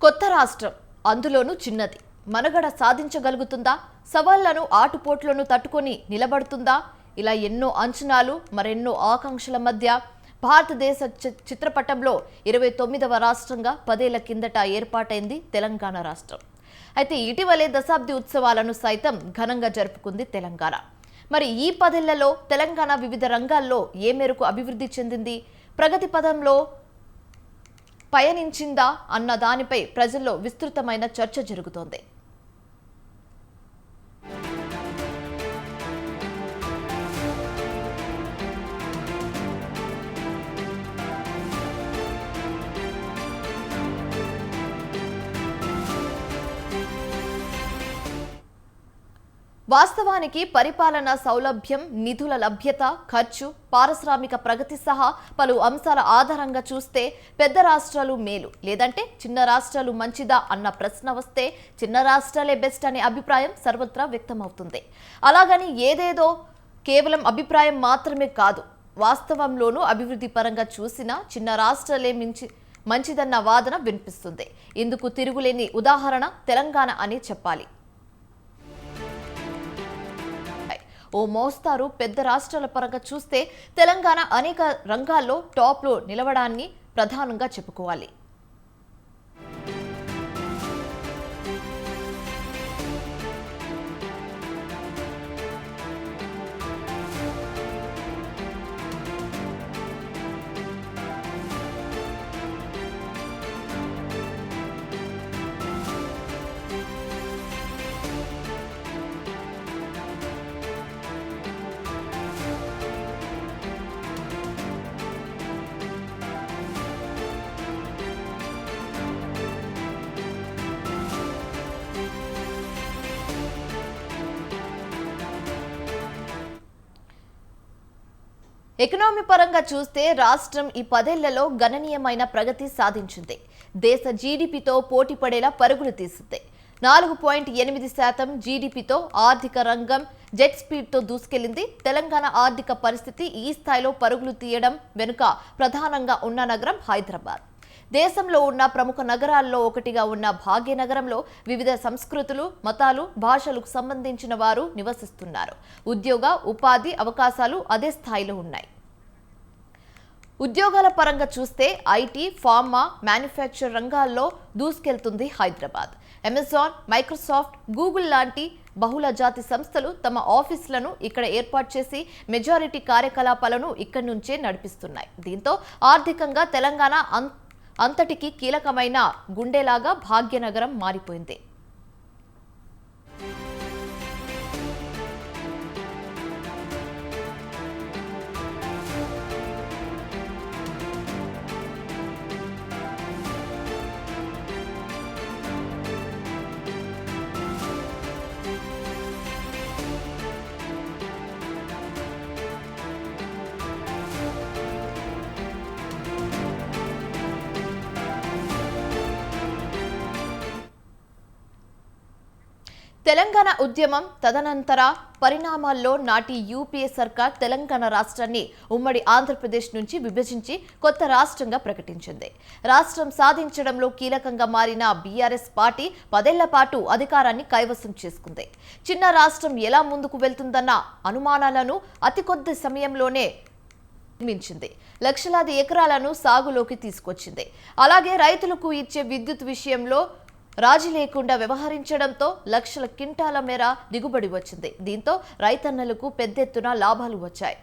కొత్త రాష్ట్రం అందులోనూ చిన్నది. మనుగడ సాధించగలుగుతుందా? సవాళ్ళను ఆటుపోట్లను తట్టుకొని నిలబడుతుందా? ఇలా ఎన్నో అంచనాలు మరెన్నో ఆకాంక్షల మధ్య భారతదేశ చి- చిత్రపటంలో ఇరవై తొమ్మిదవ రాష్ట్రంగా పదేళ్ళ కిందట ఏర్పాటైంది తెలంగాణ రాష్ట్రం. అయితే ఇటీవలే దశాబ్ది ఉత్సవాలను సైతం ఘనంగా జరుపుకుంది తెలంగాణ. మరి ఈ పదేళ్ళలో తెలంగాణ వివిధ రంగాల్లో ఏ మేరకు అభివృద్ధి చెందింది? ప్రగతి పదంలో పయనించిందా అన్న దానిపై ప్రజల్లో విస్తృతమైన చర్చ జరుగుతోంది. వాస్తవానికి పరిపాలన సౌలభ్యం నిధుల లభ్యత ఖర్చు పారిశ్రామిక ప్రగతి సహా పలు అంశాల ఆధారంగా చూస్తే పెద్ద రాష్ట్రాలు మేలు. లేదంటే చిన్న రాష్ట్రాలు మంచిదా అన్న ప్రశ్న వస్తే చిన్న రాష్ట్రాలే బెస్ట్ అనే అభిప్రాయం సర్వత్రా వ్యక్తమవుతుంది. అలాగని ఏదేదో కేవలం అభిప్రాయం మాత్రమే కాదు వాస్తవంలోనూ అభివృద్ధి పరంగా చూసినా చిన్న రాష్ట్రాలే మించి మంచిదన్న వాదన వినిపిస్తుంది. ఇందుకు తిరుగులేని ఉదాహరణ తెలంగాణ అని చెప్పాలి. ఓ మోస్తారు. పెద్ద రాష్ట్రాల పరంగా చూస్తే తెలంగాణ అనేక రంగాల్లో టాప్లో నిలవడాన్ని ప్రధానంగా చెప్పుకోవాలి. ఎకనామీ పరంగా చూస్తే రాష్ట్రం ఈ పదేళ్ళలో గణనీయమైన ప్రగతి సాధించింది. దేశ జీడిపితో పోటీ పడేలా పరుగులు తీసింది. నాలుగు పాయింట్ ఎనిమిది శాతం జీడిపితో ఆర్థిక రంగం జెట్ స్పీడ్తో దూసుకెళ్ళింది తెలంగాణ ఆర్థిక పరిస్థితి ఈ స్థాయిలో పరుగులు తీయడం వెనుక ప్రధానంగా ఉన్న నగరం హైదరాబాద్. దేశంలో ఉన్న ప్రముఖ నగరాల్లో ఒకటిగా ఉన్న భాగ్యనగరంలో వివిధ సంస్కృతులు మతాలు భాషలకు సంబంధించిన వారు నివసిస్తున్నారు. ఉద్యోగ ఉపాధి అవకాశాలు అదే స్థాయిలో ఉన్నాయి. ఉద్యోగాల పరంగా చూస్తే ఐటీ ఫార్మా మ్యానుఫ్యాక్చర్ రంగాల్లో దూసుకెళ్తుంది హైదరాబాద్. అమెజాన్ మైక్రోసాఫ్ట్ గూగుల్ లాంటి బహుళ జాతి సంస్థలు తమ ఆఫీసులను ఇక్కడ ఏర్పాటు చేసి మెజారిటీ కార్యకలాపాలను ఇక్కడి నుంచే నడిపిస్తున్నాయి. దీంతో ఆర్థికంగా తెలంగాణ అంత అంతటికి కీలకమైన గుండెలాగా భాగ్యనగరం మారిపోయింది. తెలంగాణ ఉద్యమం తదనంతర పరిణామాల్లో నాటి యూపీఏ సర్కార్ తెలంగాణ రాష్ట్రాన్ని ఉమ్మడి ఆంధ్రప్రదేశ్ నుంచి విభజించి కొత్త రాష్ట్రంగా ప్రకటించింది. రాష్ట్రం సాధించడంలో కీలకంగా మారిన బీఆర్ఎస్ పార్టీ పదేళ్ళ పాటు అధికారాన్ని కైవసం చేసుకుంది. చిన్న రాష్ట్రం ఎలా ముందుకు వెళ్తుందన్న అనుమానాలను అతి కొద్ది సమయంలోనే నిర్మించింది లక్షలాది ఎకరాలను సాగులోకి తీసుకొచ్చింది. అలాగే రైతులకు ఇచ్చే విద్యుత్ విషయంలో రాజీ లేకుండా వ్యవహరించడంతో లక్షల కింటాల మేర దిగుబడి వచ్చింది. దీంతో రైతన్నలకు పెద్ద ఎత్తున లాభాలు వచ్చాయి.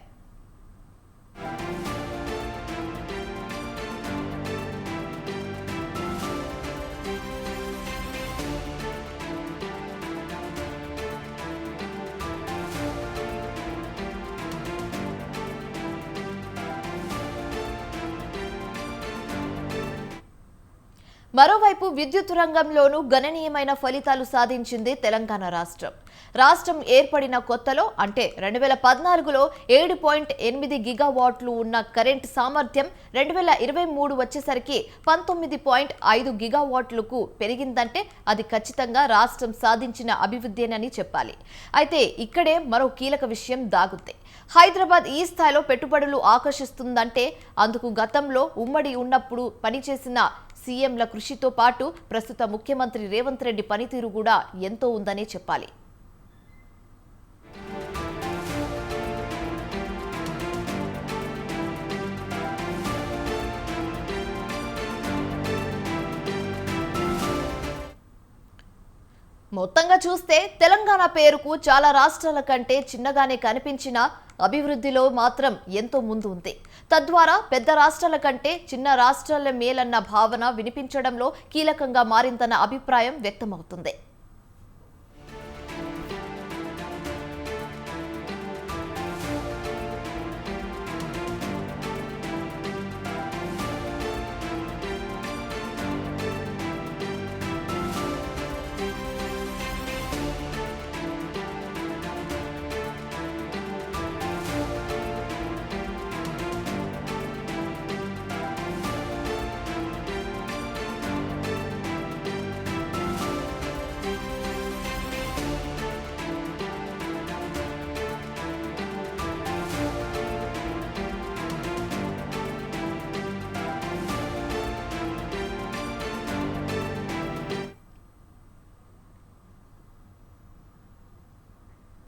మరోవైపు విద్యుత్ రంగంలోనూ గణనీయమైన ఫలితాలు సాధించింది తెలంగాణ రాష్ట్రం. రాష్ట్రం ఏర్పడిన కొత్తలో అంటే రెండు వేల పద్నాలుగులో ఏడు పాయింట్ ఎనిమిది గిగావాట్లు ఉన్న కరెంట్ సామర్థ్యం రెండు వేల ఇరవై మూడు వచ్చేసరికి పంతొమ్మిది పాయింట్ ఐదు గిగావాట్లకు పెరిగిందంటే అది ఖచ్చితంగా రాష్ట్రం సాధించిన అభివృద్ధేనని చెప్పాలి. అయితే ఇక్కడే మరో కీలక విషయం దాగుద్ది హైదరాబాద్ ఈ స్థాయిలో పెట్టుబడులు ఆకర్షిస్తుందంటే అందుకు గతంలో ఉమ్మడి ఉన్నప్పుడు పనిచేసిన సీఎంల కృషితో పాటు ప్రస్తుత ముఖ్యమంత్రి రేవంత్ రెడ్డి పనితీరు కూడా ఎంతో ఉందనే చెప్పాలి. మొత్తంగా చూస్తే తెలంగాణ పేరుకు చాలా రాష్ట్రాల కంటే చిన్నగానే కనిపించిన అభివృద్ధిలో మాత్రం ఎంతో ముందు ఉంది. తద్వారా పెద్ద రాష్ట్రాల కంటే చిన్న రాష్ట్రాల మేలన్న భావన వినిపించడంలో కీలకంగా మారిందన్న అభిప్రాయం వ్యక్తమవుతుంది.